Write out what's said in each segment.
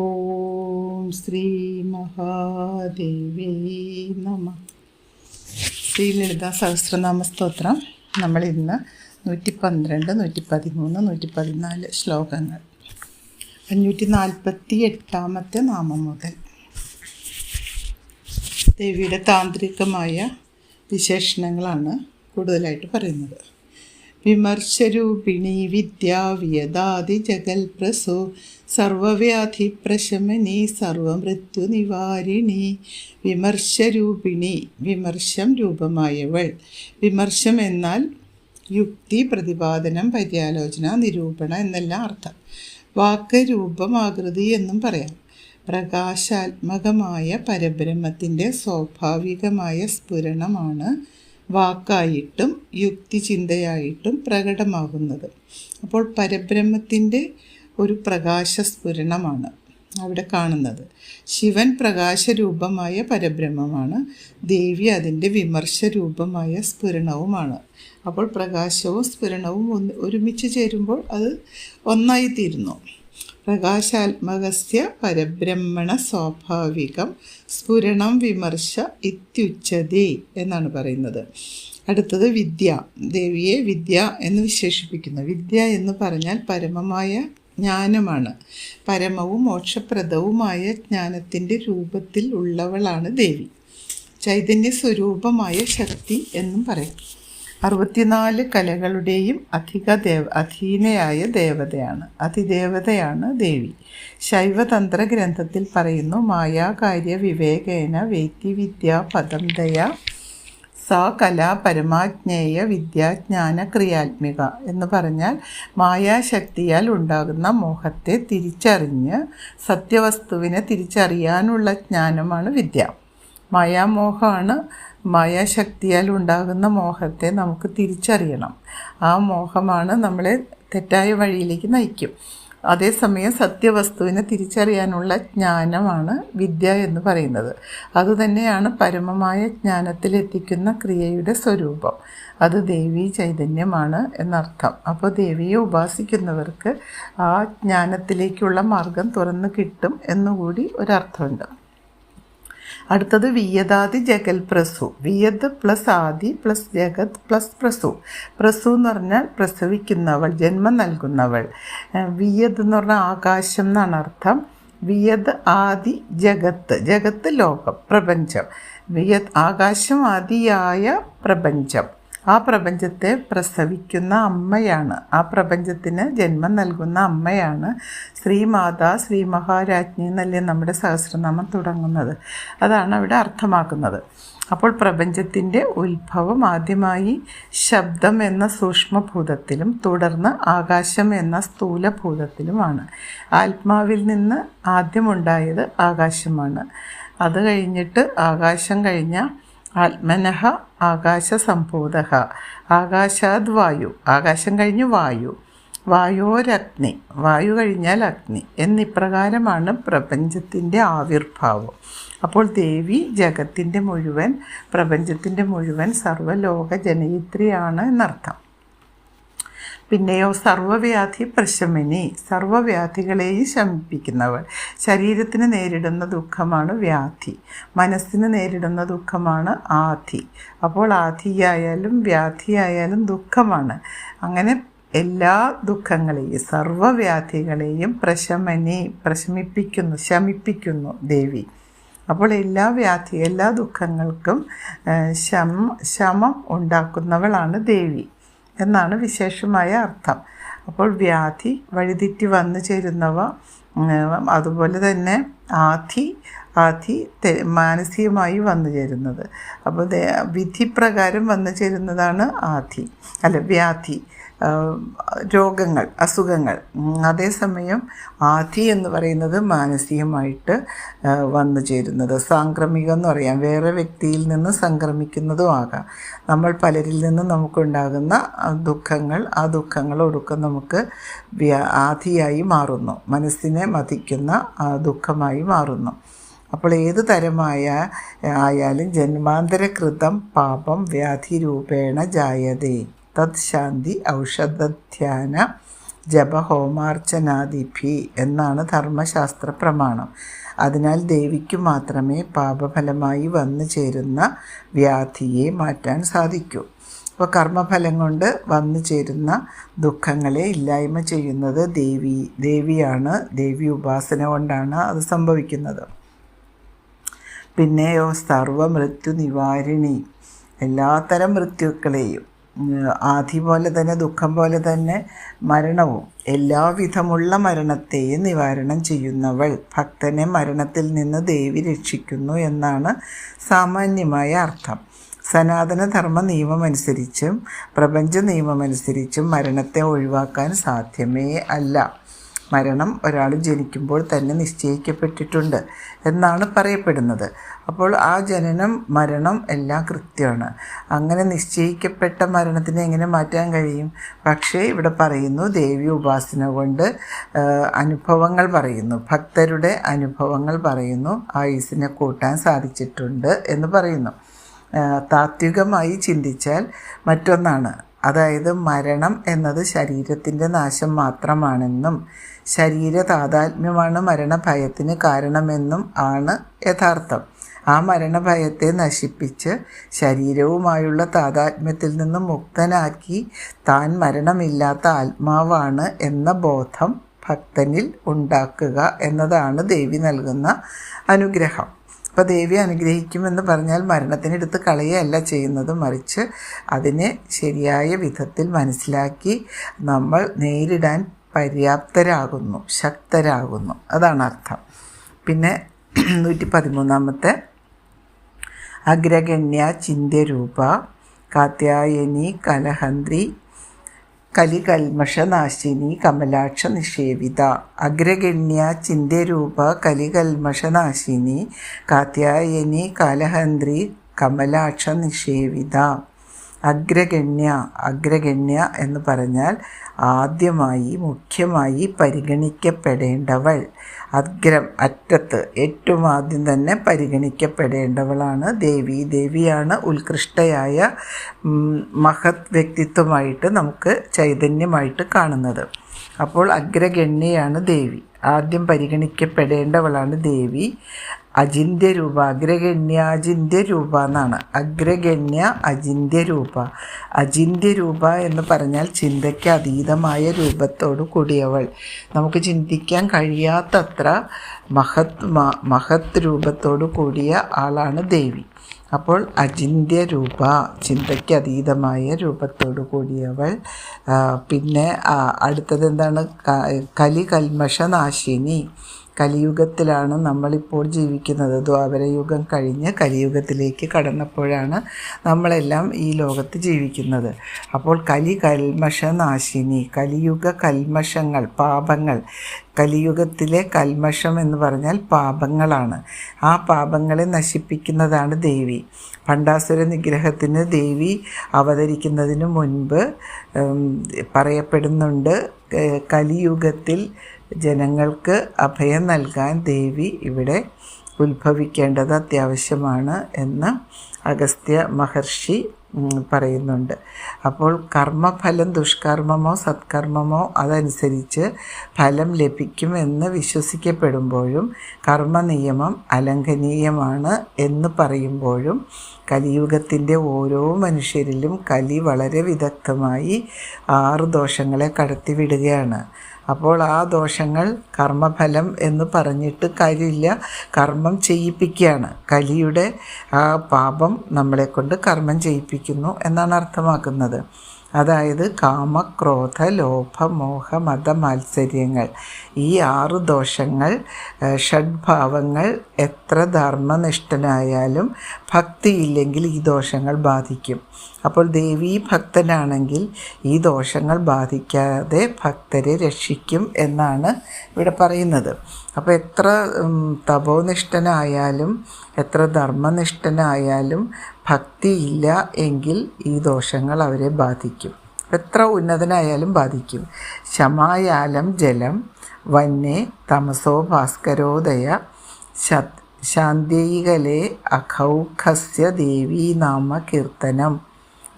ഓം ശ്രീ മഹാദേവി നമ ശ്രീ ലളിത സഹസ്രനാമ സ്തോത്രം. നമ്മൾ ഇന്ന് നൂറ്റി പന്ത്രണ്ട് നൂറ്റി പതിമൂന്ന് നൂറ്റി പതിനാല് ശ്ലോകങ്ങൾ. അഞ്ഞൂറ്റി നാൽപ്പത്തി എട്ടാമത്തെ നാമം മുതൽ. ദേവിയുടെ താന്ത്രികമായ വിശേഷണങ്ങളാണ് കൂടുതലായിട്ട് പറയുന്നത്. വിമർശരൂപിണി വിദ്യാവിയദാതി ജഗൽപ്രസു സർവവ്യാധി പ്രശമനി സർവമൃത്യു നിവാരിണി വിമർശരൂപിണി വിമർശം രൂപമായവൾ. വിമർശം എന്നാൽ യുക്തി പ്രതിപാദനം പര്യാലോചന നിരൂപണ എന്നെല്ലാം അർത്ഥം. വാക്ക് രൂപം ആകൃതി എന്നും പറയാം. പ്രകാശാത്മകമായ പരബ്രഹ്മത്തിന്റെ സ്വാഭാവികമായ സ്ഫുരണമാണ് വാക്കായിട്ടും യുക്തിചിന്തയായിട്ടും പ്രകടമാകുന്നത്. അപ്പോൾ പരബ്രഹ്മത്തിന്റെ ഒരു പ്രകാശസ്ഫുരണമാണ് അവിടെ കാണുന്നത്. ശിവൻ പ്രകാശരൂപമായ പരബ്രഹ്മമാണ് ദേവി അതിന്റെ വിമർശരൂപമായ സ്ഫുരണവുമാണ്. അപ്പോൾ പ്രകാശവും സ്ഫുരണവും ഒന്ന് ഒരുമിച്ച് ചേരുമ്പോൾ അത് ഒന്നായിത്തീരുന്നു. പ്രകാശാത്മകസ്യ പരബ്രഹ്മണ സ്വാഭാവികം സ്ഫുരണം വിമർശ ഇത്യുച്ചതേ എന്നാണ് പറയുന്നത്. അടുത്തത് വിദ്യ ദേവിയെ വിദ്യ എന്ന് വിശേഷിപ്പിക്കുന്നു. വിദ്യ എന്ന് പറഞ്ഞാൽ പരമമായ ജ്ഞാനമാണ്. പരമവും മോക്ഷപ്രദവുമായ ജ്ഞാനത്തിന്റെ രൂപത്തിൽ ഉള്ളവളാണ് ദേവി. ചൈതന്യ സ്വരൂപമായ ശക്തി എന്നും പറയും. അറുപത്തിനാല് കലകളുടെയും അധിക ദേവ അധീനയായ ദേവതയാണ് അതിദേവതയാണ് ദേവി. ശൈവതന്ത്ര ഗ്രന്ഥത്തിൽ പറയുന്നു മായാകാര്യ വിവേകേന വേദ്യവിദ്യ പദന്തയ സാ കല പരമാജ്ഞേയ വിദ്യാജ്ഞാന ക്രിയാത്മിക എന്ന് പറഞ്ഞാൽ മായാശക്തിയാൽ ഉണ്ടാകുന്ന മോഹത്തെ തിരിച്ചറിഞ്ഞ് സത്യവസ്തുവിനെ തിരിച്ചറിയാനുള്ള ജ്ഞാനമാണ് വിദ്യ. മായാമോഹമാണ് മായാശക്തിയാൽ ഉണ്ടാകുന്ന മോഹത്തെ നമുക്ക് തിരിച്ചറിയണം. ആ മോഹമാണ് നമ്മളെ തെറ്റായ വഴിയിലേക്ക് നയിക്കും. അതേസമയം സത്യവസ്തുവിനെ തിരിച്ചറിയാനുള്ള ജ്ഞാനമാണ് വിദ്യ എന്ന് പറയുന്നത്. അതുതന്നെയാണ് പരമമായ ജ്ഞാനത്തിലെത്തിക്കുന്ന ക്രിയയുടെ സ്വരൂപം. അത് ദേവീ ചൈതന്യമാണ് എന്നർത്ഥം. അപ്പോൾ ദേവിയെ ഉപാസിക്കുന്നവർക്ക് ആ ജ്ഞാനത്തിലേക്കുള്ള മാർഗം തുറന്നു കിട്ടും എന്നുകൂടി ഒരർത്ഥമുണ്ട്. അടുത്തത് വിയതാതി ജഗൽ പ്രസു വിയത് പ്ലസ് ആദി പ്ലസ് ജഗത് പ്ലസ് പ്രസു. പ്രസു എന്ന് പറഞ്ഞാൽ പ്രസവിക്കുന്നവൾ ജന്മം നൽകുന്നവൾ. വിയത് എന്ന് പറഞ്ഞാൽ ആകാശം എന്നാണ് അർത്ഥം. വിയത് ആദി ജഗത്ത്. ജഗത്ത് ലോകം പ്രപഞ്ചം. വിയത് ആകാശം ആദിയായ പ്രപഞ്ചം. ആ പ്രപഞ്ചത്തെ പ്രസവിക്കുന്ന അമ്മയാണ്. ആ പ്രപഞ്ചത്തിന് ജന്മം നൽകുന്ന അമ്മയാണ് ശ്രീമാത ശ്രീ മഹാരാജ്ഞി എന്നല്ലേ നമ്മുടെ സഹസ്രനാമം തുടങ്ങുന്നത്. അതാണ് അവിടെ അർത്ഥമാക്കുന്നത്. അപ്പോൾ പ്രപഞ്ചത്തിന്റെ ഉത്ഭവം ആദ്യമായി ശബ്ദം എന്ന സൂക്ഷ്മഭൂതത്തിലും തുടർന്ന് ആകാശം എന്ന സ്ഥൂലഭൂതത്തിലുമാണ്. ആത്മാവിൽ നിന്ന് ആദ്യമുണ്ടായത് ആകാശമാണ്. അത് കഴിഞ്ഞിട്ട് ആകാശം കഴിഞ്ഞ ആത്മനഃ ആകാശസംഭൂത ആകാശാദ് വായു ആകാശം കഴിഞ്ഞ് വായു. വായോരഗ്നി വായു കഴിഞ്ഞാൽ അഗ്നി എന്നിപ്രകാരമാണ് പ്രപഞ്ചത്തിന്റെ ആവിർഭാവം. അപ്പോൾ ദേവി ജഗത്തിന്റെ മുഴുവൻ പ്രപഞ്ചത്തിന്റെ മുഴുവൻ സർവലോക ജനയിത്രിയാണ് എന്നർത്ഥം. പിന്നെയോ സർവവ്യാധി പ്രശമനി. സർവവ്യാധികളെയും ശമിപ്പിക്കുന്നവൾ. ശരീരത്തിന് നേരിടുന്ന ദുഃഖമാണ് വ്യാധി. മനസ്സിന് നേരിടുന്ന ദുഃഖമാണ് ആധി. അപ്പോൾ ആധിയായാലും വ്യാധിയായാലും ദുഃഖമാണ്. അങ്ങനെ എല്ലാ ദുഃഖങ്ങളെയും സർവവ്യാധികളെയും പ്രശമനി പ്രശമിപ്പിക്കുന്നു ശമിപ്പിക്കുന്നു ദേവി. അപ്പോൾ എല്ലാ വ്യാധി എല്ലാ ദുഃഖങ്ങൾക്കും ശമ ശമം ഉണ്ടാക്കുന്നവളാണ് ദേവി. എന്നാണ് വിശേഷമായ അർത്ഥം. അപ്പോൾ വ്യാധി വഴിതെറ്റി വന്നു ചേരുന്നവ അതുപോലെ തന്നെ ആധി ആധി മാനസികമായി വന്നു ചേരുന്നത്. അപ്പോൾ വിധിപ്രകാരം വന്നു ചേരുന്നതാണ് ആധി അല്ല വ്യാധി. രോഗങ്ങൾ അസുഖങ്ങൾ. അതേസമയം ആധി എന്ന് പറയുന്നത് മാനസികമായിട്ട് വന്നു ചേരുന്നത്. സാംക്രമികം എന്ന് പറയാം. വേറെ വ്യക്തിയിൽ നിന്ന് സംക്രമിക്കുന്നതും ആകാം. നമ്മൾ പലരിൽ നിന്ന് നമുക്കുണ്ടാകുന്ന ദുഃഖങ്ങൾ ആ ദുഃഖങ്ങൾ ഒടുക്കം നമുക്ക് ആധിയായി മാറുന്നു. മനസ്സിനെ മതിക്കുന്ന ദുഃഖമായി മാറുന്നു. അപ്പോൾ ഏത് തരമായ ആയാലും ജന്മാന്തരകൃതം പാപം വ്യാധി രൂപേണ ജായതേ. തത് ശാന്തി ഔഷധധ്യാന ജപഹോമാർച്ചനാദിഭി എന്നാണ് ധർമ്മശാസ്ത്ര പ്രമാണം അതിനാൽ ദേവിക്ക് മാത്രമേ പാപഫലമായി വന്നു ചേരുന്ന വ്യാധിയെ മാറ്റാൻ സാധിക്കൂ. അപ്പോൾ കർമ്മഫലം കൊണ്ട് വന്നു ചേരുന്ന ദുഃഖങ്ങളെ ഇല്ലായ്മ ചെയ്യുന്നത് ദേവി ദേവിയാണ് ദേവി ഉപാസന കൊണ്ടാണ് അത് സംഭവിക്കുന്നത്. പിന്നെയോ സർവമൃത്യു നിവാരിണി എല്ലാത്തരം മൃത്യുക്കളെയും ആദി പോലെ തന്നെ ദുഃഖം പോലെ തന്നെ മരണവും. എല്ലാവിധമുള്ള മരണത്തെയും നിവാരണം ചെയ്യുന്നവൾ ഭക്തനെ മരണത്തിൽ നിന്ന് ദേവി രക്ഷിക്കുന്നു എന്നാണ് സാമാന്യമായ അർത്ഥം. സനാതനധർമ്മ നിയമമനുസരിച്ചും പ്രപഞ്ച നിയമമനുസരിച്ചും മരണത്തെ ഒഴിവാക്കാൻ സാധ്യമേ അല്ല. മരണം ഒരാൾ ജനിക്കുമ്പോൾ തന്നെ നിശ്ചയിക്കപ്പെട്ടിട്ടുണ്ട് എന്നാണ് പറയപ്പെടുന്നത്. അപ്പോൾ ആ ജനനം മരണം എല്ലാം കൃത്യമാണ്. അങ്ങനെ നിശ്ചയിക്കപ്പെട്ട മരണത്തിനെ എങ്ങനെ മാറ്റാൻ കഴിയും? പക്ഷേ ഇവിടെ പറയുന്നു ദേവി ഉപാസന കൊണ്ട് അനുഭവങ്ങൾ പറയുന്നു. ഭക്തരുടെ അനുഭവങ്ങൾ പറയുന്നു. ആയുസിനെ കൂട്ടാൻ സാധിച്ചിട്ടുണ്ട് എന്ന് പറയുന്നു. താത്വികമായി ചിന്തിച്ചാൽ മറ്റൊന്നാണ്. അതായത് മരണം എന്നത് ശരീരത്തിന്റെ നാശം മാത്രമാണെന്നും ശരീര താതാത്മ്യമാണ് മരണഭയത്തിന് കാരണമെന്നും ആണ് യഥാർത്ഥം. ആ മരണഭയത്തെ നശിപ്പിച്ച് ശരീരവുമായുള്ള താതാത്മ്യത്തിൽ നിന്ന് മുക്തനാക്കി താൻ മരണമില്ലാത്ത ആത്മാവാണ് എന്ന ബോധം ഭക്തനിൽ ഉണ്ടാക്കുക എന്നതാണ് ദേവി നൽകുന്ന അനുഗ്രഹം. അപ്പോൾ ദേവി അനുഗ്രഹിക്കുമെന്ന് പറഞ്ഞാൽ മരണത്തിനെടുത്ത് കളയുകയല്ല ചെയ്യുന്നത് മറിച്ച് അതിനെ ശരിയായ വിധത്തിൽ മനസ്സിലാക്കി നമ്മൾ നേരിടാൻ പര്യാപ്തരാകുന്നു ശക്തരാകുന്നു. അതാണ് അർത്ഥം. പിന്നെ നൂറ്റി പതിമൂന്നാമത്തെ അഗ്രഗണ്യ ചിന്ത്യരൂപ കാത്യായനി കലഹന്ത്രി കലികൽമഷനാശിനി കമലാക്ഷ നിഷേവിത അഗ്രഗണ്യ ചിന്ത്യരൂപ കലികൽമഷനാശിനി കാത്യായനി കലഹന്ത്രി കമലാക്ഷ നിഷേവിത അഗ്രഗണ്യ അഗ്രഗണ്യ എന്ന് പറഞ്ഞാൽ ആദ്യമായി മുഖ്യമായി പരിഗണിക്കപ്പെടേണ്ടവൾ. അഗ്രം അറ്റത്ത് ഏറ്റവും ആദ്യം തന്നെ പരിഗണിക്കപ്പെടേണ്ടവളാണ്. ദേവി ദേവിയാണ് ഉത്കൃഷ്ടയായ മഹത് വ്യക്തിത്വമായിട്ട് നമുക്ക് ചൈതന്യമായിട്ട് കാണുന്നത്. അപ്പോൾ അഗ്രഗണ്യയാണ് ദേവി. ആദ്യം പരിഗണിക്കപ്പെടേണ്ടവളാണ് ദേവി. അജിന്ത്യ രൂപ അഗ്രഗണ്യ അജിന്ത്യ രൂപ എന്നാണ്. അഗ്രഗണ്യ അജിന്ത്യ രൂപ. അജിന്ത്യ രൂപ എന്ന് പറഞ്ഞാൽ ചിന്തയ്ക്ക് അതീതമായ രൂപത്തോടു കൂടിയവൾ. നമുക്ക് ചിന്തിക്കാൻ കഴിയാത്തത്ര മഹത് മഹത് രൂപത്തോടു കൂടിയ ആളാണ് ദേവി. അപ്പോൾ അജിന്ത്യ രൂപ ചിന്തയ്ക്ക് അതീതമായ രൂപത്തോടു കൂടിയവൾ. പിന്നെ അടുത്തത് എന്താണ്? കലി കൽമഷനാശിനി. കലിയുഗത്തിലാണ് നമ്മളിപ്പോൾ ജീവിക്കുന്നത്. ദ്വാപരയുഗം കഴിഞ്ഞ് കലിയുഗത്തിലേക്ക് കടന്നപ്പോഴാണ് നമ്മളെല്ലാം ഈ ലോകത്ത് ജീവിക്കുന്നത്. അപ്പോൾ കലി കൽമഷനാശിനി കലിയുഗ കൽമഷങ്ങൾ പാപങ്ങൾ. കലിയുഗത്തിലെ കൽമഷം എന്ന് പറഞ്ഞാൽ പാപങ്ങളാണ്. ആ പാപങ്ങളെ നശിപ്പിക്കുന്നതാണ് ദേവി. പണ്ടാസുര നിഗ്രഹത്തിന് ദേവി അവതരിക്കുന്നതിന് മുൻപ് പറയപ്പെടുന്നുണ്ട് കലിയുഗത്തിൽ ജനങ്ങൾക്ക് അഭയം നൽകാൻ ദേവി ഇവിടെ ഉത്ഭവിക്കേണ്ടത് അത്യാവശ്യമാണ് എന്ന് അഗസ്ത്യ മഹർഷി പറയുന്നുണ്ട്. അപ്പോൾ കർമ്മഫലം ദുഷ്കർമ്മമോ സത്കർമ്മമോ അതനുസരിച്ച് ഫലം ലഭിക്കുമെന്ന് വിശ്വസിക്കപ്പെടുമ്പോഴും കർമ്മ നിയമം അലംഘനീയമാണ് എന്ന് പറയുമ്പോഴും കലിയുഗത്തിന്റെ ഓരോ മനുഷ്യരിലും കലി വളരെ വിദഗ്ധമായി ആറ് ദോഷങ്ങളെ കടത്തിവിടുകയാണ്. അപ്പോൾ ആ ദോഷങ്ങൾ കർമ്മഫലം എന്ന് പറഞ്ഞിട്ട് കാര്യമില്ല. കർമ്മം ചെയ്യിപ്പിക്കുകയാണ്. കലിയുടെ ആ പാപം നമ്മളെ കൊണ്ട് കർമ്മം ചെയ്യിപ്പിക്കുന്നു എന്നാണ് അർത്ഥമാക്കുന്നത്. അതായത് കാമ ക്രോധ ലോഭ മോഹ മത മാത്സര്യങ്ങൾ. ഈ ആറ് ദോഷങ്ങൾ ഷഡ്ഭാവങ്ങൾ എത്ര ധർമ്മനിഷ്ഠനായാലും ഭക്തിയില്ലെങ്കിൽ ഈ ദോഷങ്ങൾ ബാധിക്കും. അപ്പോൾ ദേവീ ഭക്തനാണെങ്കിൽ ഈ ദോഷങ്ങൾ ബാധിക്കാതെ ഭക്തരെ രക്ഷിക്കും എന്നാണ് ഇവിടെ പറയുന്നത്. അപ്പോൾ എത്ര തപോനിഷ്ഠനായാലും എത്ര ധർമ്മനിഷ്ഠനായാലും ഭക്തിയില്ല എങ്കിൽ ഈ ദോഷങ്ങൾ അവരെ ബാധിക്കും. എത്ര ഉന്നതനായാലും ബാധിക്കും. ശമായാലം ജലം വന്നെ തമസോ ഭാസ്കരോദയ ശത് ശാന്തികലെ അഖൗഖസ്യ ദേവീനാമ കീർത്തനം.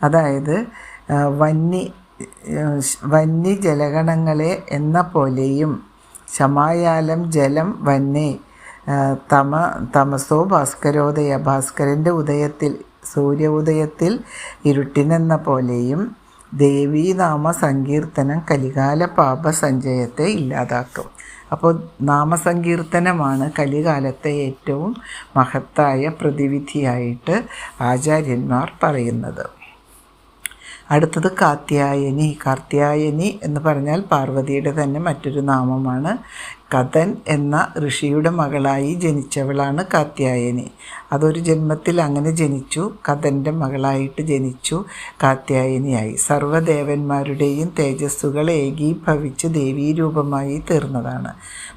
അതായത് വന്യ വന്യജലഗണങ്ങളെ എന്ന പോലെയും ശമായാലം ജലം വന്നെ തമ തമസോ ഭാസ്കരോദയ ഭാസ്കരന്റെ ഉദയത്തിൽ സൂര്യോദയത്തിൽ ഇരുട്ടിനെന്ന പോലെയും ദേവീനാമ സങ്കീർത്തനം കലികാല പാപസഞ്ചയത്തെ ഇല്ലാതാക്കും. അപ്പോൾ നാമസങ്കീർത്തനമാണ് കലികാലത്തെ ഏറ്റവും മഹത്തായ പ്രതിവിധിയായിട്ട് ആചാര്യന്മാർ പറയുന്നത്. അടുത്തത് കാത്യായനി. കാർത്യായനി എന്ന് പറഞ്ഞാൽ പാർവതിയുടെ തന്നെ മറ്റൊരു നാമമാണ് കഥൻ എന്ന ഋഷിയുടെ മകളായി ജനിച്ചവളാണ് കാത്യായനി. അതൊരു ജന്മത്തിൽ അങ്ങനെ ജനിച്ചു കഥന്റെ മകളായിട്ട് ജനിച്ചു കാത്യായനിയായി. സർവദേവന്മാരുടെയും തേജസ്സുകൾ ഏകീഭവിച്ച് ദേവീരൂപമായി തീർന്നതാണ്.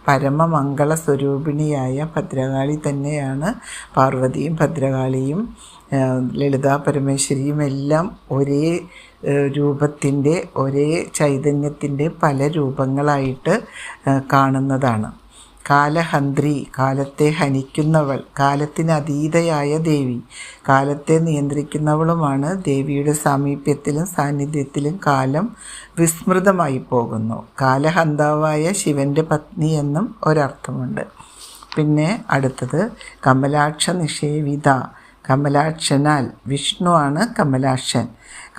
പരമമംഗള സ്വരൂപിണിയായ ഭദ്രകാളി തന്നെയാണ്. പാർവതിയും ഭദ്രകാളിയും ലളിതാ പരമേശ്വരിയും എല്ലാം ഒരേ രൂപത്തിന്റെ ഒരേ ചൈതന്യത്തിന്റെ പല രൂപങ്ങളായിട്ട് കാണുന്നതാണ്. കാലഹന്ത്രി കാലത്തെ ഹനിക്കുന്നവൾ കാലത്തിന് അതീതയായ ദേവി. കാലത്തെ നിയന്ത്രിക്കുന്നവളുമാണ് ദേവിയുടെ സാമീപ്യത്തിലും സാന്നിധ്യത്തിലും കാലം വിസ്മൃതമായി പോകുന്നു. കാലഹന്താവായ ശിവന്റെ പത്നി എന്നും ഒരർത്ഥമുണ്ട്. പിന്നെ അടുത്തത് കമലാക്ഷ നിഷേവിത കമലാക്ഷനാൽ വിഷ്ണുവാണ് കമലാക്ഷൻ.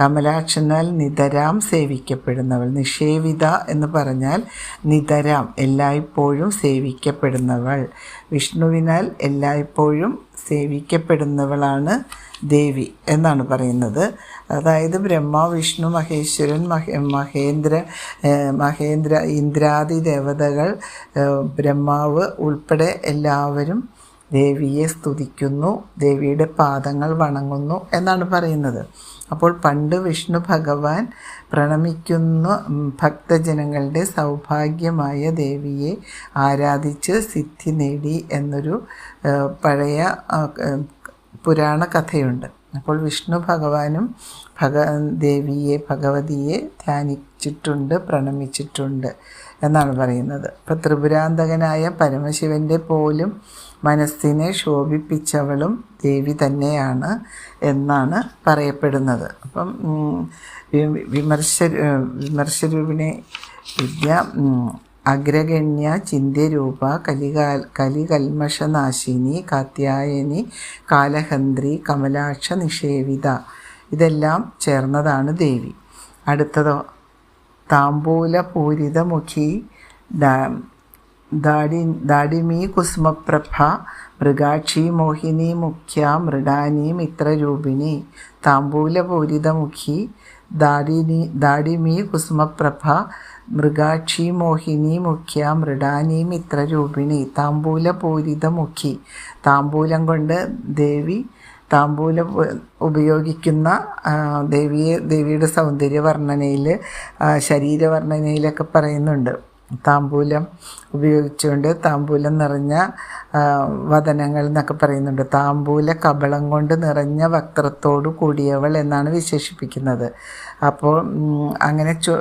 കമലാക്ഷനാൽ നിതരാം സേവിക്കപ്പെടുന്നവൾ. നിഷേവിത എന്ന് പറഞ്ഞാൽ നിതരാം എല്ലായ്പ്പോഴും സേവിക്കപ്പെടുന്നവൾ. വിഷ്ണുവിനാൽ എല്ലായ്പ്പോഴും സേവിക്കപ്പെടുന്നവളാണ് ദേവി എന്നാണ് പറയുന്നത്. അതായത് ബ്രഹ്മ വിഷ്ണു മഹേശ്വരൻ മഹേ മഹേന്ദ്ര മഹേന്ദ്ര ഇന്ദ്രാദി ദേവതകൾ ബ്രഹ്മാവ് ഉൾപ്പെടെ എല്ലാവരും ദേവിയെ സ്തുതിക്കുന്നു ദേവിയുടെ പാദങ്ങൾ വണങ്ങുന്നു എന്നാണ് പറയുന്നത്. അപ്പോൾ പണ്ട് വിഷ്ണു ഭഗവാൻ പ്രണമിക്കുന്ന ഭക്തജനങ്ങളുടെ സൗഭാഗ്യമായ ദേവിയെ ആരാധിച്ച് സിദ്ധി നേടി എന്നൊരു പഴയ പുരാണ കഥയുണ്ട്. അപ്പോൾ വിഷ്ണു ഭഗവാനും ഭഗ ദേവിയെ ഭഗവതിയെ ധ്യാനിച്ചിട്ടുണ്ട് പ്രണമിച്ചിട്ടുണ്ട് എന്നാണ് പറയുന്നത്. ഇപ്പോൾ ത്രിപുരാന്തകനായ പരമശിവന്റെ പോലും മനസ്സിനെ ശോഭിപ്പിച്ചവളും ദേവി തന്നെയാണ് എന്നാണ് പറയപ്പെടുന്നത്. അപ്പം വിമർശ വിമർശരൂപിണി വിദ്യ അഗ്രഗണ്യ ചിന്ത്യരൂപ കലികാൽ കലികൽമഷനാശിനി കാത്യായനി കാലഹന്ത്രി കമലാക്ഷ നിഷേവിത ഇതെല്ലാം ചേർന്നതാണ് ദേവി. അടുത്തതോ താമ്പൂലപൂരിതമുഖി ദാടി ദാടിമീ കുസുമപ്രഭ മൃഗാക്ഷി മോഹിനി മുഖ്യ മൃഡാനി മിത്രരൂപിണി താമ്പൂലപൂരിതമുഖി ദാടിനി ദാടിമീ കുസുമപ്രഭ മൃഗാക്ഷി മോഹിനി മുഖ്യ മൃഡാനി മിത്രരൂപിണി താമ്പൂലപൂരിതമുഖി താമ്പൂലം കൊണ്ട് ദേവി താമ്പൂലം ഉപയോഗിക്കുന്ന ദേവിയെ ദേവിയുടെ സൗന്ദര്യ വർണനയിൽ ശരീരവർണനയിലൊക്കെ പറയുന്നുണ്ട്. താമ്പൂലം ഉപയോഗിച്ചുകൊണ്ട് താമ്പൂലം നിറഞ്ഞ വതനങ്ങൾ എന്നൊക്കെ പറയുന്നുണ്ട്. താമ്പൂല കബളം കൊണ്ട് നിറഞ്ഞ വക്രത്തോടു കൂടിയവൾ എന്നാണ് വിശേഷിപ്പിക്കുന്നത്. അപ്പോൾ അങ്ങനെ ചു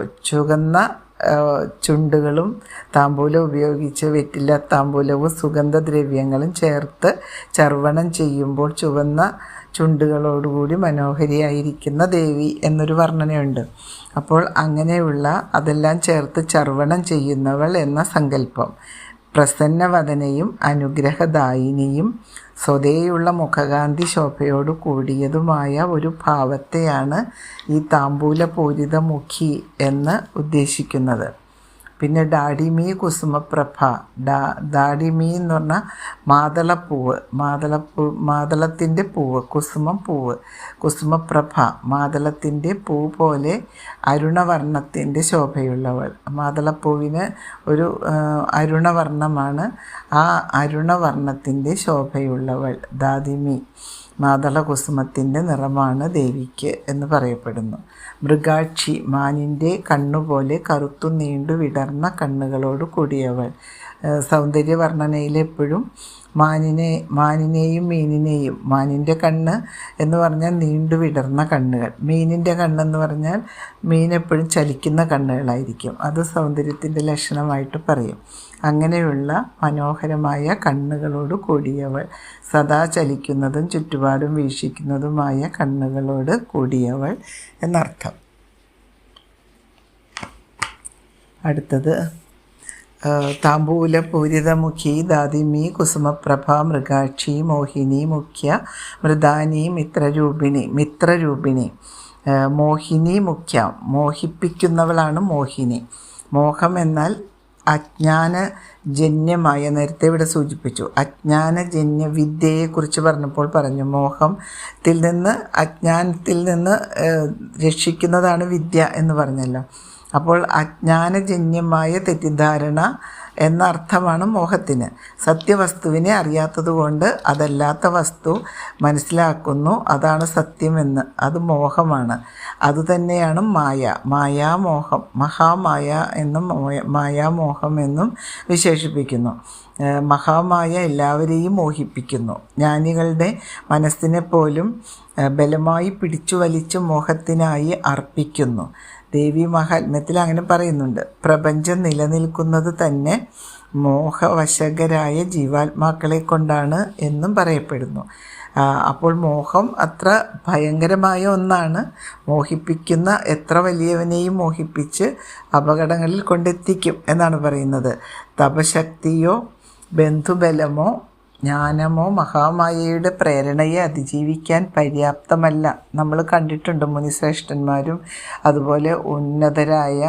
ചുണ്ടുകളും താമ്പൂലം ഉപയോഗിച്ച് വെറ്റില താമ്പൂലവും സുഗന്ധദ്രവ്യങ്ങളും ചേർത്ത് ചർവണം ചെയ്യുമ്പോൾ ചുവന്ന ചുണ്ടുകളോടുകൂടി മനോഹരിയായിരിക്കുന്ന ദേവി എന്നൊരു വർണനയുണ്ട്. അപ്പോൾ അങ്ങനെയുള്ള അതെല്ലാം ചേർത്ത് ചർവണം ചെയ്യുന്നവൾ എന്ന സങ്കല്പം. പ്രസന്നവദനയും അനുഗ്രഹദായിനിയും സ്വതേയുള്ള മുഖകാന്തി ശോഭയോടു കൂടിയതുമായ ഒരു ഭാവത്തെയാണ് ഈ താമ്പൂലപൂരിതമുഖി എന്ന് ഉദ്ദേശിക്കുന്നത്. പിന്നെ ഡാഡിമീ കുസുമപ്രഭ. ഡാ ഡാഡിമീ എന്ന് പറഞ്ഞാൽ മാതളപ്പൂവ് മാതളപ്പൂ മാതളത്തിന്റെ പൂവ് കുസുമം പൂവ്. കുസുമപ്രഭ മാതളത്തിന്റെ പൂ പോലെ അരുണവർണത്തിന്റെ ശോഭയുള്ളവൾ. മാതളപ്പൂവിന് ഒരു അരുണവർണമാണ് ആ അരുണവർണത്തിന്റെ ശോഭയുള്ളവൾ ദാദിമി. മാതളകുസുമത്തിന്റെ നിറമാണ് ദേവിക്ക് എന്ന് പറയപ്പെടുന്നു. മൃഗാക്ഷി മാനിന്റെ കണ്ണുപോലെ കറുത്തു നീണ്ടു വിടർന്ന കണ്ണുകളോട് കൂടിയവൾ. സൗന്ദര്യ വർണനയിലെപ്പോഴും മാനിനെ മാനിനെയും മീനിനെയും മാനിന്റെ കണ്ണ് എന്ന് പറഞ്ഞാൽ നീണ്ടു വിടർന്ന കണ്ണുകൾ. മീനിന്റെ കണ്ണെന്ന് പറഞ്ഞാൽ മീൻ എപ്പോഴും ചലിക്കുന്ന കണ്ണുകളായിരിക്കും. അത് സൗന്ദര്യത്തിന്റെ ലക്ഷണമായിട്ട് പറയും. അങ്ങനെയുള്ള മനോഹരമായ കണ്ണുകളോട് കൂടിയവൾ. സദാ ചലിക്കുന്നതും ചുറ്റുപാടും വീക്ഷിക്കുന്നതുമായ കണ്ണുകളോട് കൂടിയവൾ എന്നർത്ഥം. അടുത്തത് താമ്പൂലപൂരിതമുഖി ദാദിമി കുസുമപ്രഭ മൃഗാക്ഷി മോഹിനി മുഖ്യ മൃദാനി മിത്രരൂപിണി മിത്രരൂപിണി. മോഹിനി മുഖ്യ. മോഹിപ്പിക്കുന്നവളാണ് മോഹിനി. മോഹം എന്നാൽ അജ്ഞാനജന്യമായ നേരത്തെ ഇവിടെ സൂചിപ്പിച്ചു അജ്ഞാനജന്യ വിദ്യയെക്കുറിച്ച് പറഞ്ഞപ്പോൾ പറഞ്ഞു മോഹത്തിൽ നിന്ന് അജ്ഞാനത്തിൽ നിന്ന് രക്ഷിക്കുന്നതാണ് വിദ്യ എന്ന് പറഞ്ഞല്ലോ. അപ്പോൾ അജ്ഞാനജന്യമായ തെറ്റിദ്ധാരണ എന്ന അർത്ഥമാണ് മോഹത്തിന്. സത്യവസ്തുവിനെ അറിയാത്തതുകൊണ്ട് അതല്ലാത്ത വസ്തു മനസ്സിലാക്കുന്നു. അതാണ് സത്യമെന്ന്. അത് മോഹമാണ്. അതുതന്നെയാണ് മായ. മായാമോഹം. മഹാമായ എന്നും മോയ- മായാമോഹം എന്നും വിശേഷിപ്പിക്കുന്നു. മഹാമായ എല്ലാവരെയും മോഹിപ്പിക്കുന്നു. ജ്ഞാനികളുടെ മനസ്സിനെ പോലും ബലമായി പിടിച്ചു വലിച്ച് മോഹത്തിനായി അർപ്പിക്കുന്നു. ദേവി മഹാത്മ്യത്തിൽ അങ്ങനെ പറയുന്നുണ്ട്. പ്രപഞ്ചം നിലനിൽക്കുന്നത് തന്നെ മോഹവശകരായ ജീവാത്മാക്കളെ കൊണ്ടാണ് എന്നും പറയപ്പെടുന്നു. അപ്പോൾ മോഹം അത്ര ഭയങ്കരമായ ഒന്നാണ്. മോഹിപ്പിക്കുന്ന എത്ര വലിയവനെയും മോഹിപ്പിച്ച് അപകടങ്ങളിൽ കൊണ്ടെത്തിക്കും എന്നാണ് പറയുന്നത്. തപശക്തിയോ ബന്ധുബലമോ ജ്ഞാനമോ മഹാമായയുടെ പ്രേരണയെ അതിജീവിക്കാൻ പര്യാപ്തമല്ല. നമ്മൾ കണ്ടിട്ടുണ്ട് മുനിശ്രേഷ്ഠന്മാരും അതുപോലെ ഉന്നതരായ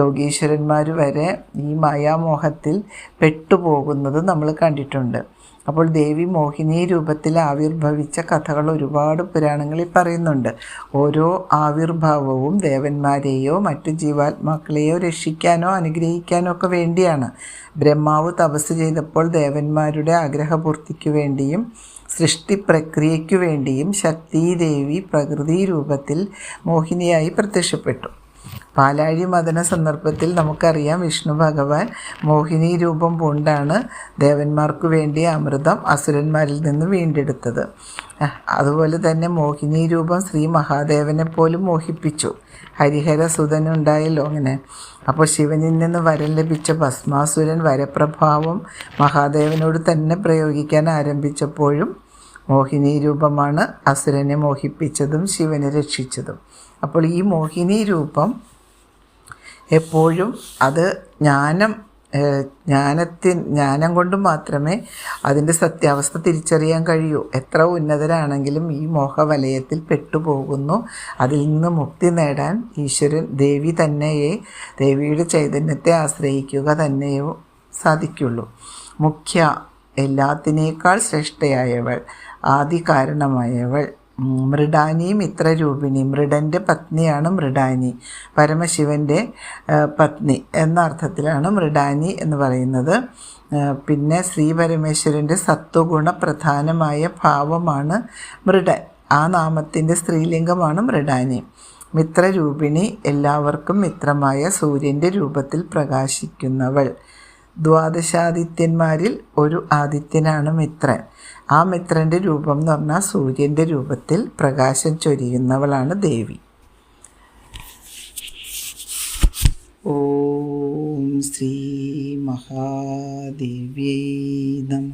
യോഗീശ്വരന്മാർ വരെ ഈ മായാമോഹത്തിൽ പെട്ടുപോകുന്നത് നമ്മൾ കണ്ടിട്ടുണ്ട്. അപ്പോൾ ദേവി മോഹിനി രൂപത്തിൽ ആവിർഭവിച്ച കഥകൾ ഒരുപാട് പുരാണങ്ങളിൽ പറയുന്നുണ്ട്. ഓരോ ആവിർഭാവവും ദേവന്മാരെയോ മറ്റു ജീവാത്മാക്കളെയോ രക്ഷിക്കാനോ അനുഗ്രഹിക്കാനോ ഒക്കെ വേണ്ടിയാണ്. ബ്രഹ്മാവ് തപസ് ചെയ്തപ്പോൾ ദേവന്മാരുടെ ആഗ്രഹപൂർത്തിക്ക് വേണ്ടിയും സൃഷ്ടി പ്രക്രിയയ്ക്കു വേണ്ടിയും ശക്തി ദേവി പ്രകൃതി രൂപത്തിൽ മോഹിനിയായി പ്രത്യക്ഷപ്പെട്ടു. പാലാഴി മദന സന്ദർഭത്തിൽ നമുക്കറിയാം വിഷ്ണു ഭഗവാൻ മോഹിനി രൂപം പൂണ്ടാണ് ദേവന്മാർക്ക് വേണ്ടി അമൃതം അസുരന്മാരിൽ നിന്ന് വീണ്ടെടുത്തത്. അതുപോലെ തന്നെ മോഹിനി രൂപം ശ്രീ മഹാദേവനെ പോലും മോഹിപ്പിച്ചു. ഹരിഹര സുതനുണ്ടായല്ലോ അങ്ങനെ. അപ്പോൾ ശിവനിൽ നിന്ന് വരം ലഭിച്ച ഭസ്മാസുരൻ വരപ്രഭാവം മഹാദേവനോട് തന്നെ പ്രയോഗിക്കാൻ ആരംഭിച്ചപ്പോഴും മോഹിനി രൂപമാണ് അസുരനെ മോഹിപ്പിച്ചതും ശിവനെ രക്ഷിച്ചതും. അപ്പോൾ ഈ മോഹിനി രൂപം എപ്പോഴും അത് ജ്ഞാനം ജ്ഞാനത്തിൻ ജ്ഞാനം കൊണ്ട് മാത്രമേ അതിന്റെ സത്യാവസ്ഥ തിരിച്ചറിയാൻ കഴിയൂ. എത്ര ഉന്നതരാണെങ്കിലും ഈ മോഹവലയത്തിൽ പെട്ടുപോകുന്നു. അതിൽ നിന്ന് മുക്തി നേടാൻ ഈശ്വരൻ ദേവി തന്നെയെ ദേവിയുടെ ചൈതന്യത്തെ ആശ്രയിക്കുക തന്നെയോ സാധിക്കുള്ളൂ. മുഖ്യ എല്ലാത്തിനേക്കാൾ ശ്രേഷ്ഠയായവൾ. ആദി കാരണമായവൾ മൃഡാനി മിത്രരൂപിണി മൃഡന്റെ പത്നിയാണ് മൃഡാനി. പരമശിവന്റെ പത്നി എന്ന അർത്ഥത്തിലാണ് മൃഡാനി എന്ന് പറയുന്നത്. പിന്നെ ശ്രീ പരമേശ്വരന്റെ സത്വഗുണ പ്രധാനമായ ഭാവമാണ് മൃഡൻ. ആ നാമത്തിന്റെ സ്ത്രീലിംഗമാണ് മൃഡാനി. മിത്രരൂപിണി എല്ലാവർക്കും മിത്രമായ സൂര്യന്റെ രൂപത്തിൽ പ്രകാശിക്കുന്നവൾ. ദ്വാദശാദിത്യന്മാരിൽ ഒരു ആദിത്യനാണ് മിത്രൻ. ആ മിത്രന്റെ രൂപം എന്ന് പറഞ്ഞാൽ സൂര്യന്റെ രൂപത്തിൽ പ്രകാശം ചൊരിയുന്നവളാണ് ദേവി. ഓം ശ്രീ മഹാദേവ്യൈ നമ